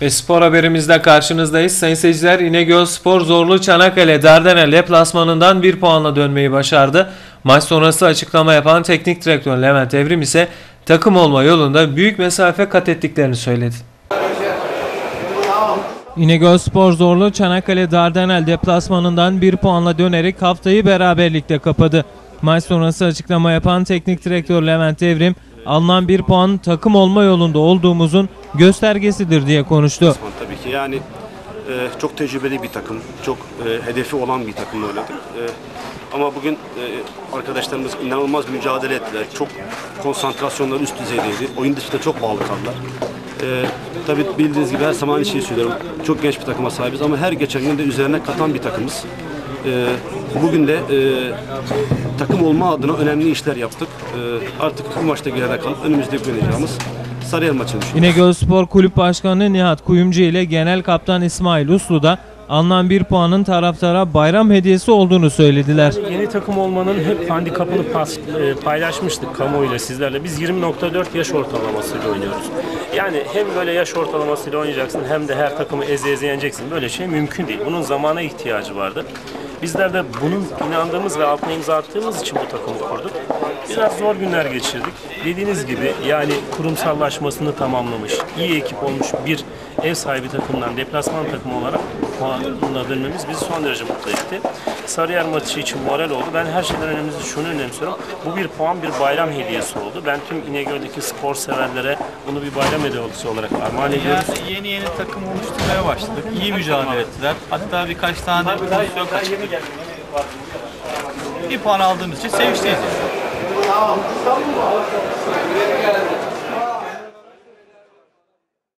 Ve spor haberimizde karşınızdayız. Sayın seyirciler İnegöl Spor Zorlu Çanakkale Dardanel deplasmanından bir puanla dönmeyi başardı. Maç sonrası açıklama yapan teknik direktör Levent Evrim ise takım olma yolunda büyük mesafe kat ettiklerini söyledi. İnegöl Spor Zorlu Çanakkale Dardanel deplasmanından bir puanla dönerek haftayı beraberlikte kapadı. Maç sonrası açıklama yapan teknik direktör Levent Evrim, alınan bir puan takım olma yolunda olduğumuzun göstergesidir diye konuştu. Tabii ki yani e, çok tecrübeli bir takım, çok e, hedefi olan bir takımla oynadık. E, ama bugün e, arkadaşlarımız inanılmaz mücadele ettiler. Çok konsantrasyonları üst düzeydeydi. Oyun dışında çok bağlı kaldılar. E, tabii bildiğiniz gibi her zaman aynı şeyi söylüyorum. Çok genç bir takıma sahibiz ama her geçen gün de üzerine katan bir takımız. E, bugün de e, takım olma adına önemli işler yaptık. E, artık bu maçta geride kalıp önümüzde oynayacağımız Sarıyer maçını düşünüyoruz. İnegöl Spor Kulüp Başkanı Nihat Kuyumcu ile Genel Kaptan İsmail Uslu da alınan bir puanın taraftara bayram hediyesi olduğunu söylediler. Yeni takım olmanın hep handikapını e, paylaşmıştık kamuoyuyla sizlerle. Biz 20.4 yaş ortalamasıyla oynuyoruz. Yani hem böyle yaş ortalamasıyla oynayacaksın hem de her takımı eze eze yeneceksin. Böyle şey mümkün değil. Bunun zamana ihtiyacı vardı. Bizler de bunun inandığımız ve altına imza attığımız için bu takımı kurduk. Biraz zor günler geçirdik. Dediğiniz gibi yani kurumsallaşmasını tamamlamış, iyi ekip olmuş bir ev sahibi takımdan deplasman takımı olarak puanla dönmemiz bizi son derece mutlu etti. Sarıyer maçı için moral oldu. Ben her şeyden önemlisi şunu önemsiyorum. Bu bir puan bir bayram hediyesi oldu. Ben tüm İnegöl'deki spor severlere bunu bir bayram hediyesi olarak armağan ediyoruz. Yani yeni yeni takım oluşturmaya başladık. İyi mücadele ettiler. Hatta birkaç tane pozisyon kaçırdık. Bir puan aldığımız için sevinçliyiz.